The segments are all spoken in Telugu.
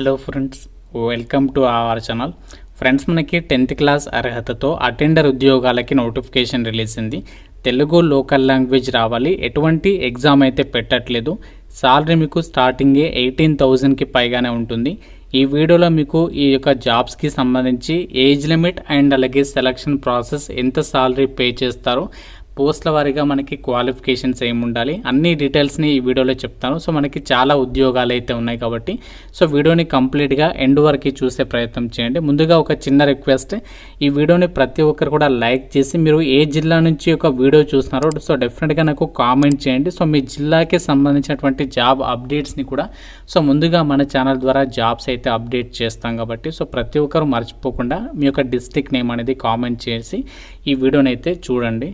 Hello friends welcome to our channel. Friends మనకి టెన్త్ క్లాస్ అర్హతతో అటెండర్ ఉద్యోగాలకి నోటిఫికేషన్ రిలీజ్ అయింది. తెలుగు లోకల్ లాంగ్వేజ్ రావాలి. ఎటువంటి ఎగ్జామ్ అయితే పెట్టట్లేదు. సాలరీ మీకు స్టార్టింగే ఎయిటీన్ థౌజండ్కి పైగానే ఉంటుంది. ఈ వీడియోలో మీకు ఈ యొక్క జాబ్స్కి సంబంధించి ఏజ్ లిమిట్ అండ్ అలాగే సెలక్షన్ ప్రాసెస్ ఎంత సాలరీ పే చేస్తారో పోస్ట్ల వారీగా మనకి క్వాలిఫికేషన్స్ ఏమి ఉండాలి అన్ని డీటెయిల్స్ని ఈ వీడియోలో చెప్తాను. సో మనకి చాలా ఉద్యోగాలు అయితే ఉన్నాయి కాబట్టి సో వీడియోని కంప్లీట్గా ఎండ్ వరకు చూసే ప్రయత్నం చేయండి. ముందుగా ఒక చిన్న రిక్వెస్ట్ ఈ వీడియోని ప్రతి ఒక్కరు కూడా లైక్ చేసి మీరు ఏ జిల్లా నుంచి ఒక వీడియో చూస్తున్నారో సో డెఫినెట్గా నాకు కామెంట్ చేయండి. సో మీ జిల్లాకి సంబంధించినటువంటి జాబ్ అప్డేట్స్ని కూడా సో ముందుగా మన ఛానల్ ద్వారా జాబ్స్ అయితే అప్డేట్ చేస్తాం కాబట్టి సో ప్రతి ఒక్కరు మర్చిపోకుండా మీ యొక్క డిస్టిక్ నేమ్ అనేది కామెంట్ చేసి ఈ వీడియోని అయితే చూడండి.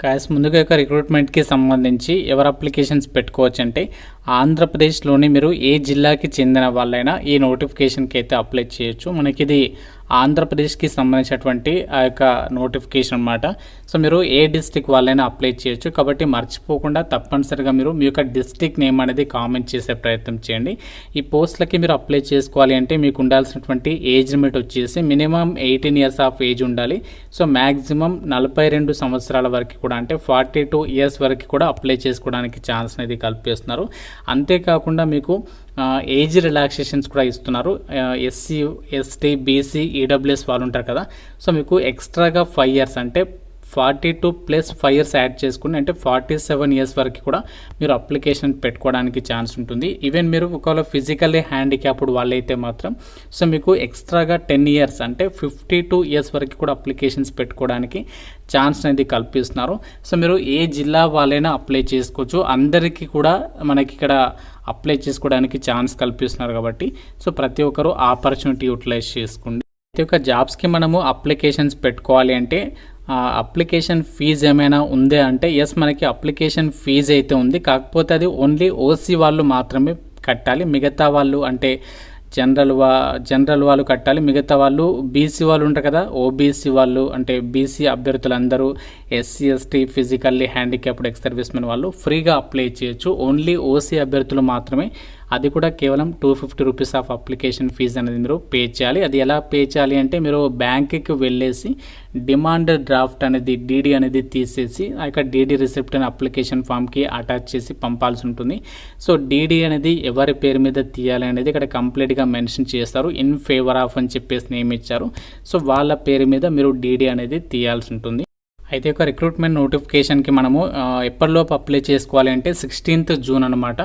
కాస్ ముందుగా యొక్క రిక్రూట్మెంట్కి సంబంధించి ఎవరు అప్లికేషన్స్ పెట్టుకోవచ్చు అంటే ఆంధ్రప్రదేశ్లోని మీరు ఏ జిల్లాకి చెందిన వాళ్ళైనా ఈ నోటిఫికేషన్కి అయితే అప్లై చేయొచ్చు. మనకి ఇది ఆంధ్రప్రదేశ్కి సంబంధించినటువంటి ఆ యొక్క నోటిఫికేషన్ అనమాట సో మీరు ఏ డిస్టిక్ వాళ్ళైనా అప్లై చేయొచ్చు. కాబట్టి మర్చిపోకుండా తప్పనిసరిగా మీరు మీ యొక్క డిస్టిక్ నేమ్ అనేది కామెంట్ చేసే ప్రయత్నం చేయండి. ఈ పోస్ట్లకి మీరు అప్లై చేసుకోవాలి అంటే మీకు ఉండాల్సినటువంటి ఏజ్ లిమిట్ వచ్చేసి minimum eighteen years of age ఉండాలి. సో మ్యాక్సిమం నలభై రెండు సంవత్సరాల వరకు కూడా అంటే ఫార్టీ టూ ఇయర్స్ వరకు కూడా అప్లై చేసుకోవడానికి ఛాన్స్ అనేది కల్పిస్తున్నారు. అంతేకాకుండా మీకు ఏజ్ రిలాక్సేషన్స్ కూడా ఇస్తున్నారు. ఎస్సీ ఎస్టీ బీసీ ఈడబ్ల్యూఎస్ వాళ్ళు ఉంటారు కదా. సో మీకు ఎక్స్ట్రాగా ఫైవ్ ఇయర్స్ అంటే forty two plus five years add చేసుకుని అంటే ఫార్టీ సెవెన్ ఇయర్స్ వరకు కూడా మీరు అప్లికేషన్ పెట్టుకోవడానికి ఛాన్స్ ఉంటుంది. ఈవెన్ మీరు ఒకవేళ ఫిజికల్లీ హ్యాండిక్యాప్డ్ వాళ్ళైతే మాత్రం సో మీకు ఎక్స్ట్రాగా టెన్ ఇయర్స్ అంటే ఫిఫ్టీ టూ ఇయర్స్ వరకు కూడా అప్లికేషన్స్ పెట్టుకోవడానికి ఛాన్స్ అనేది కల్పిస్తున్నారు. సో మీరు ఏ జిల్లా వాళ్ళైనా అప్లై చేసుకోవచ్చు. అందరికీ కూడా మనకి ఇక్కడ అప్లై చేసుకోవడానికి ఛాన్స్ కల్పిస్తున్నారు కాబట్టి సో ప్రతి ఒక్కరూ ఆపర్చునిటీ యూటిలైజ్ చేసుకోండి. ప్రతి ఒక్క జాబ్స్కి మనము అప్లికేషన్స్ పెట్టుకోవాలి అంటే అప్లికేషన్ ఫీజు ఏమైనా ఉందే అంటే ఎస్ మనకి అప్లికేషన్ ఫీజు అయితే ఉంది. కాకపోతే అది ఓన్లీ ఓసీ వాళ్ళు మాత్రమే కట్టాలి. మిగతా వాళ్ళు అంటే జనరల్ వా జనరల్ వాళ్ళు కట్టాలి. మిగతా వాళ్ళు బీసీ వాళ్ళు ఉంటారు కదా ఓబీసీ వాళ్ళు అంటే బీసీ అభ్యర్థులందరూ SC ST physically handicapped ex servicemen వాళ్ళు ఫ్రీగా అప్లై చేయొచ్చు. ఓన్లీ ఓసీ అభ్యర్థులు మాత్రమే అది కూడా కేవలం two fifty rupees of application fees అనేది మీరు పే చేయాలి. అది ఎలా పే చేయాలి అంటే మీరు బ్యాంక్కి వెళ్ళేసి డిమాండ్ డ్రాఫ్ట్ అనేది డీడీ అనేది తీసేసి ఆ యొక్క డీడీ రిసిప్ట్ అనే అప్లికేషన్ ఫామ్కి అటాచ్ చేసి పంపాల్సి ఉంటుంది. సో డీడీ అనేది ఎవరి పేరు మీద తీయాలి అనేది ఇక్కడ కంప్లీట్గా మెన్షన్ చేస్తారు. ఇన్ ఫేవర్ ఆఫ్ అని చెప్పేసి నేమ్ ఇచ్చారు. సో వాళ్ళ పేరు మీద మీరు డీడీ అనేది తీయాల్సి ఉంటుంది. అయితే ఒక రిక్రూట్మెంట్ నోటిఫికేషన్కి మనము ఎప్పటిలోపు అప్లై చేసుకోవాలి అంటే సిక్స్టీన్త్ జూన్ అనమాట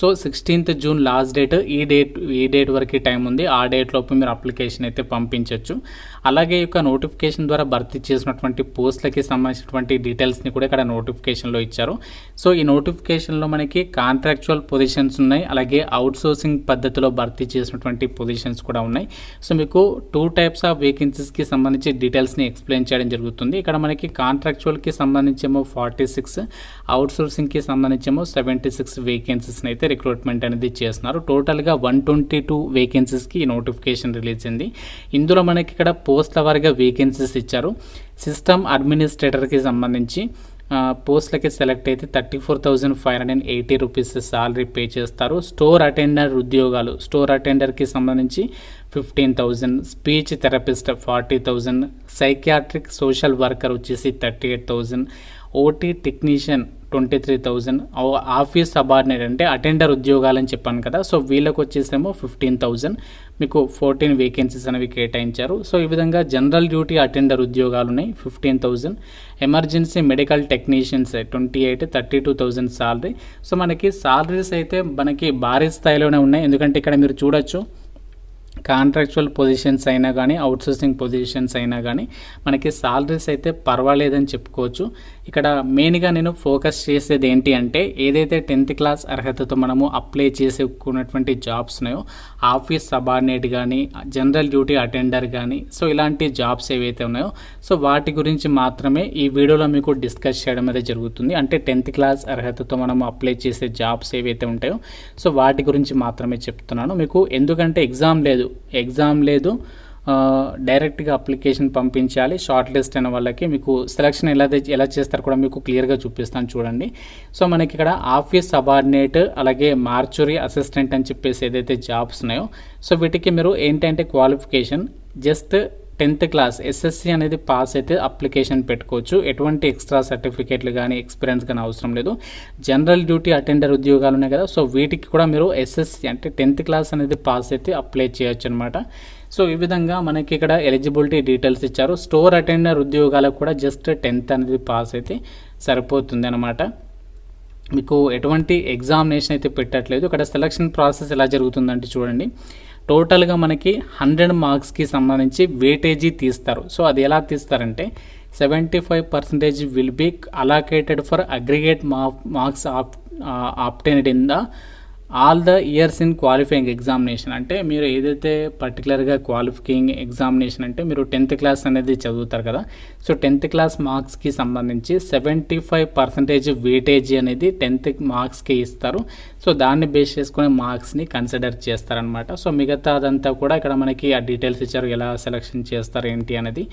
so sixteenth June last date ఈ డేట్ ఈ డేట్ వరకు టైం ఉంది. ఆ డేట్ లోపు మీరు అప్లికేషన్ అయితే పంపించవచ్చు అలాగే యొక్క నోటిఫికేషన్ ద్వారా భర్తీ చేసినటువంటి పోస్టులకి సంబంధించినటువంటి డీటెయిల్స్ని కూడా ఇక్కడ నోటిఫికేషన్లో ఇచ్చారు. సో ఈ నోటిఫికేషన్లో మనకి కాంట్రాక్చువల్ పొజిషన్స్ ఉన్నాయి. అలాగే అవుట్సోర్సింగ్ పద్ధతిలో భర్తీ చేసినటువంటి పొజిషన్స్ కూడా ఉన్నాయి. సో మీకు టూ టైప్స్ ఆఫ్ వేకెన్సీస్కి సంబంధించి డీటెయిల్స్ని ఎక్స్ప్లెయిన్ చేయడం జరుగుతుంది. ఇక్కడ మనకి కాంట్రాక్చువల్కి సంబంధించేమో ఫార్టీ సిక్స్ అవుట్సోర్సింగ్కి సంబంధించేమో సెవెంటీ సిక్స్ వేకెన్సీస్ని అయితే రిక్రూట్మెంట్ అనేది చేస్తున్నారు. టోటల్గా వన్ ట్వంటీ టూ వేకెన్సీస్కి ఈ నోటిఫికేషన్ రిలీజ్ అయింది. ఇందులో మనకి ఇక్కడ పో పోస్ట్ల వారిగా వేకెన్సీస్ ఇచ్చారు. సిస్టమ్ అడ్మినిస్ట్రేటర్కి సంబంధించి పోస్ట్లకి సెలెక్ట్ అయితే thirty four thousand five hundred and eighty rupees salary pay చేస్తారు. స్టోర్ అటెండర్ ఉద్యోగాలు స్టోర్ అటెండర్కి సంబంధించి fifteen thousand speech therapist forty thousand psychiatric social worker వచ్చేసి thirty eight thousand OT technician twenty three thousand office subordinate అంటే అటెండర్ ఉద్యోగాలని చెప్పాను కదా. సో వీళ్ళకి వచ్చేసేమో ఫిఫ్టీన్ థౌజండ్ మీకు ఫోర్టీన్ వేకెన్సీస్ అనేవి కేటాయించారు. సో ఈ విధంగా జనరల్ డ్యూటీ అటెండర్ ఉద్యోగాలు ఉన్నాయి fifteen thousand emergency medical technicians twenty eight thirty two thousand salary so మనకి సాలరీస్ అయితే మనకి భారీ స్థాయిలోనే ఉన్నాయి. ఎందుకంటే ఇక్కడ మీరు చూడొచ్చు కాంట్రాక్చువల్ పొజిషన్స్ అయినా కానీ అవుట్సోర్సింగ్ పొజిషన్స్ అయినా కానీ మనకి సాలరీస్ అయితే పర్వాలేదని చెప్పుకోవచ్చు. ఇక్కడ మెయిన్గా నేను ఫోకస్ చేసేది ఏంటి అంటే ఏదైతే టెన్త్ క్లాస్ అర్హతతో మనము అప్లై చేసుకున్నటువంటి జాబ్స్ ఉన్నాయో ఆఫీస్ సబార్డినేట్ కానీ జనరల్ డ్యూటీ అటెండర్ కానీ సో ఇలాంటి జాబ్స్ ఏవైతే ఉన్నాయో సో వాటి గురించి మాత్రమే ఈ వీడియోలో మీకు డిస్కస్ చేయడం అనేది జరుగుతుంది. అంటే టెన్త్ క్లాస్ అర్హతతో మనము అప్లై చేసే జాబ్స్ ఏవైతే ఉంటాయో సో వాటి గురించి మాత్రమే చెప్తున్నాను. మీకు ఎందుకంటే ఎగ్జామ్ లేదు. ఎగ్జామ్ లేదు. డైరెక్ట్గా అప్లికేషన్ పంపించాలి. షార్ట్ లిస్ట్ అయిన వాళ్ళకి మీకు సెలక్షన్ ఎలా ఎలా చేస్తారు కూడా మీకు క్లియర్గా చూపిస్తాను చూడండి. సో మనకి ఇక్కడ ఆఫీస్ సబార్డినేట్ అలాగే మార్చురీ అసిస్టెంట్ అని చెప్పేసి ఏదైతే జాబ్స్ ఉన్నాయో సో వీటికి మీరు ఏంటంటే qualification just tenth class SSC అనేది పాస్ అయితే అప్లికేషన్ పెట్టుకోవచ్చు. ఎటువంటి ఎక్స్ట్రా సర్టిఫికేట్లు కానీ ఎక్స్పీరియన్స్ కానీ అవసరం లేదు. జనరల్ డ్యూటీ అటెండర్ ఉద్యోగాలు ఉన్నాయి కదా సో వీటికి కూడా మీరు ఎస్ఎస్సి అంటే టెన్త్ క్లాస్ అనేది పాస్ అయితే అప్లై చేయొచ్చు అనమాట సో ఈ విధంగా మనకి ఇక్కడ ఎలిజిబిలిటీ డీటెయిల్స్ ఇచ్చారు. స్టోర్ అటెండర్ ఉద్యోగాలకు కూడా జస్ట్ టెన్త్ అనేది పాస్ అయితే సరిపోతుంది అనమాట మీకు ఎటువంటి ఎగ్జామినేషన్ అయితే పెట్టట్లేదు. ఇక్కడ సెలక్షన్ ప్రాసెస్ ఎలా జరుగుతుందంటే చూడండి. టోటల్గా మనకి హండ్రెడ్ మార్క్స్కి సంబంధించి వెయిటేజీ తీస్తారు. సో అది ఎలా తీస్తారంటే seventy five percentage will be allocated for aggregate marks of obtained in the all the years in qualifying examination అంటే మీరు ఏదైతే పర్టికులర్గా క్వాలిఫైయింగ్ ఎగ్జామినేషన్ అంటే మీరు టెన్త్ క్లాస్ అనేది చదువుతారు కదా. సో టెన్త్ క్లాస్ మార్క్స్కి సంబంధించి సెవెంటీ ఫైవ్ పర్సెంటేజ్ వెయిటేజీ అనేది టెన్త్ మార్క్స్కి ఇస్తారు. సో దాన్ని బేస్ చేసుకునే మార్క్స్ని కన్సిడర్ చేస్తారనమాట సో మిగతా అదంతా కూడా ఇక్కడ మనకి ఆ డీటెయిల్స్ ఇచ్చారు ఎలా సెలెక్షన్ చేస్తారు ఏంటి అనేది.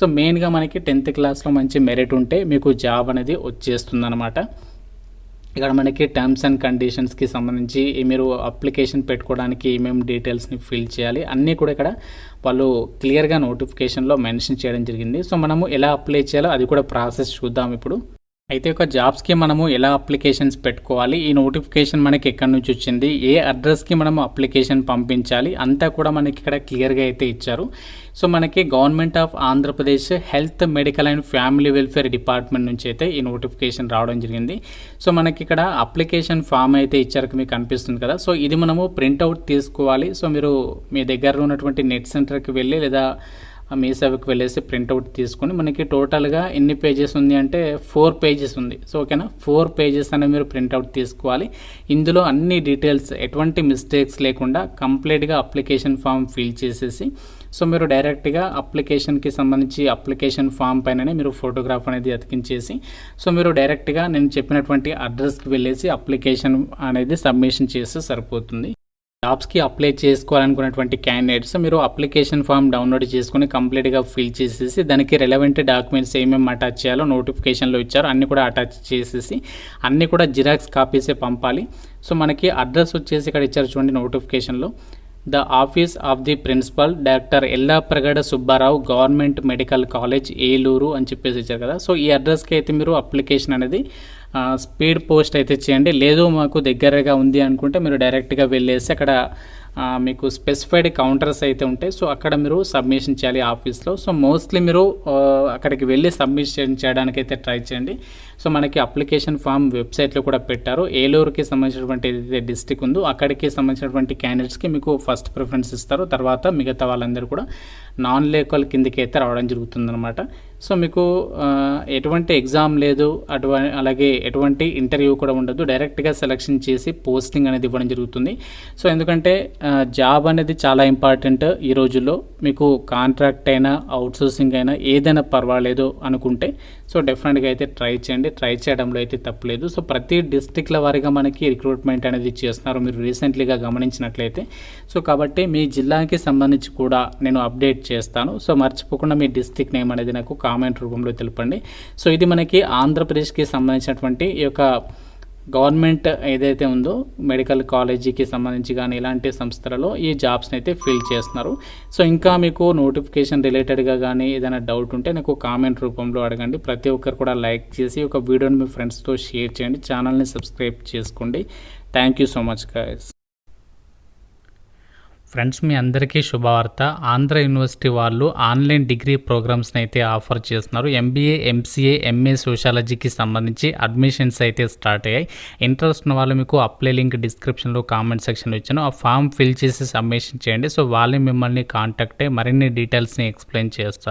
సో మెయిన్గా మనకి టెన్త్ క్లాస్లో మంచి మెరిట్ ఉంటే మీకు జాబ్ అనేది వచ్చేస్తుంది ఇక్కడ మనకి టర్మ్స్ అండ్ కండిషన్స్కి సంబంధించి మీరు అప్లికేషన్ పెట్టుకోవడానికి ఏమేమి డీటెయిల్స్ని ఫిల్ చేయాలి అన్నీ కూడా ఇక్కడ వాళ్ళు క్లియర్గా నోటిఫికేషన్లో మెన్షన్ చేయడం జరిగింది. సో మనము ఎలా అప్లై చేయాలో అది కూడా ప్రాసెస్ చూద్దాం ఇప్పుడు. అయితే ఒక జాబ్స్కి మనము ఎలా అప్లికేషన్స్ పెట్టుకోవాలి? ఈ నోటిఫికేషన్ మనకి ఎక్కడి నుంచి వచ్చింది? ఏ అడ్రస్కి మనము అప్లికేషన్ పంపించాలి? అంతా కూడా మనకి ఇక్కడ క్లియర్గా అయితే ఇచ్చారు. సో మనకి government of Andhra Pradesh health medical and family welfare department నుంచి అయితే ఈ నోటిఫికేషన్ రావడం జరిగింది. సో మనకి ఇక్కడ అప్లికేషన్ ఫామ్ అయితే ఇచ్చారు మీకు కనిపిస్తుంది కదా? సో ఇది మనము ప్రింట్అవుట్ తీసుకోవాలి. సో మీరు మీ దగ్గర ఉన్నటువంటి నెట్ సెంటర్కి వెళ్ళి లేదా మీ మీసేవకు వెళ్ళేసి ప్రింట్అవుట్ తీసుకొని మనకి టోటల్గా ఎన్ని పేజెస్ ఉంది అంటే ఫోర్ పేజెస్ ఉంది. సో ఓకేనా? ఫోర్ పేజెస్ అనేవి మీరు ప్రింట్అవుట్ తీసుకోవాలి. ఇందులో అన్ని డీటెయిల్స్ ఎటువంటి మిస్టేక్స్ లేకుండా కంప్లీట్గా అప్లికేషన్ ఫామ్ ఫిల్ చేసేసి సో మీరు డైరెక్ట్గా అప్లికేషన్కి సంబంధించి అప్లికేషన్ ఫామ్ పైననే మీరు ఫోటోగ్రాఫ్ అనేది అతికించేసి సో మీరు డైరెక్ట్గా నేను చెప్పినటువంటి అడ్రస్కి వెళ్ళేసి అప్లికేషన్ అనేది సబ్మిషన్ చేస్తే సరిపోతుంది. జాబ్స్కి అప్లై చేసుకోవాలనుకున్నటువంటి క్యాండిడేట్స్ మీరు అప్లికేషన్ ఫామ్ డౌన్లోడ్ చేసుకుని కంప్లీట్గా ఫిల్ చేసేసి దానికి రెలవెంట్ డాక్యుమెంట్స్ ఏమేమి అటాచ్ చేయాలో నోటిఫికేషన్లో ఇచ్చారో. అన్ని కూడా అటాచ్ చేసేసి అన్నీ కూడా జిరాక్స్ కాపీసే పంపాలి. సో మనకి అడ్రస్ వచ్చేసి ఇక్కడ ఇచ్చారు చూడండి నోటిఫికేషన్లో the office of the principal doctor Ellapragada Subbarao government medical college Eluru అని చెప్పేసి ఇచ్చారు కదా. సో ఈ అడ్రస్కి అయితే మీరు అప్లికేషన్ అనేది స్పీడ్ పోస్ట్ అయితే చేయండి. లేదు మాకు దగ్గరగా ఉంది అనుకుంటే మీరు డైరెక్ట్గా వెళ్ళేసి అక్కడ మీకు స్పెసిఫైడ్ కౌంటర్స్ అయితే ఉంటాయి. సో అక్కడ మీరు సబ్మిషన్ చేయాలి ఆఫీస్లో సో మోస్ట్లీ మీరు అక్కడికి వెళ్ళి సబ్మిషన్ చేయడానికి అయితే ట్రై చేయండి. సో మనకి అప్లికేషన్ ఫామ్ వెబ్సైట్లో కూడా పెట్టారు. ఏలూరుకి సంబంధించినటువంటి ఏదైతే డిస్టిక్ ఉందో అక్కడికి సంబంధించినటువంటి క్యాండిడేట్స్కి మీకు ఫస్ట్ ప్రిఫరెన్స్ ఇస్తారు. తర్వాత మిగతా వాళ్ళందరూ కూడా నాన్ లోకల్ కిందకి అయితే రావడం జరుగుతుందన్నమాట. సో మీకు ఎటువంటి ఎగ్జామ్ లేదు అటు అలాగే ఎటువంటి ఇంటర్వ్యూ కూడా ఉండదు. డైరెక్ట్గా సెలెక్షన్ చేసి పోస్టింగ్ అనేది ఇవ్వడం జరుగుతుంది. సో ఎందుకంటే జాబ్ అనేది చాలా ఇంపార్టెంట్ ఈ రోజుల్లో. మీకు కాంట్రాక్ట్ అయినా అవుట్సోర్సింగ్ అయినా ఏదైనా పర్వాలేదు అనుకుంటే సో డెఫినెట్గా అయితే ట్రై చేయండి. ట్రై చేయడంలో అయితే తప్పలేదు. సో ప్రతి డిస్టిక్ల వారిగా మనకి రిక్రూట్మెంట్ అనేది చేస్తున్నారు. మీరు రీసెంట్లీగా గమనించినట్లయితే. సో కాబట్టి మీ జిల్లాకి సంబంధించి కూడా నేను అప్డేట్ చేస్తాను. సో మర్చిపోకుండా మీ డిస్టిక్ నేమ్ అనేది నాకు కామెంట్ రూపంలో తెలపండి. సో ఇది మనకి ఆంధ్రప్రదేశ్కి సంబంధించినటువంటి ఈ యొక్క గవర్నమెంట్ ఏదైతే ఉందో మెడికల్ కాలేజీకి సంబంధించి కానీ ఇలాంటి సంస్థలలో ఈ జాబ్స్ని అయితే ఫిల్ చేస్తున్నారు. సో ఇంకా మీకు నోటిఫికేషన్ రిలేటెడ్గా కానీ ఏదైనా డౌట్ ఉంటే నాకు కామెంట్ రూపంలో అడగండి. ప్రతి ఒక్కరు కూడా లైక్ చేసి ఒక వీడియోని మీ ఫ్రెండ్స్తో షేర్ చేయండి. ఛానల్ని సబ్స్క్రైబ్ చేసుకోండి. Thank you so much guys. Friends మీ అందరికీ శుభవార్త. ఆంధ్ర యూనివర్సిటీ వాళ్ళు ఆన్లైన్ డిగ్రీ ప్రోగ్రామ్స్ని అయితే ఆఫర్ చేస్తున్నారు. ఎంబీఏ ఎంసీఏ ఎంఏ సోషాలజీకి సంబంధించి అడ్మిషన్స్ అయితే స్టార్ట్ అయ్యాయి. ఇంట్రెస్ట్ ఉన్న వాళ్ళు మీకు అప్లై లింక్ డిస్క్రిప్షన్లో కామెంట్ సెక్షన్లో ఇచ్చాను. ఆ ఫామ్ ఫిల్ చేసి సబ్మిషన్ చేయండి. సో వాళ్ళే మిమ్మల్ని కాంటాక్ట్ అయ్యి మరిన్ని డీటెయిల్స్ని ఎక్స్ప్లెయిన్ చేస్తారు.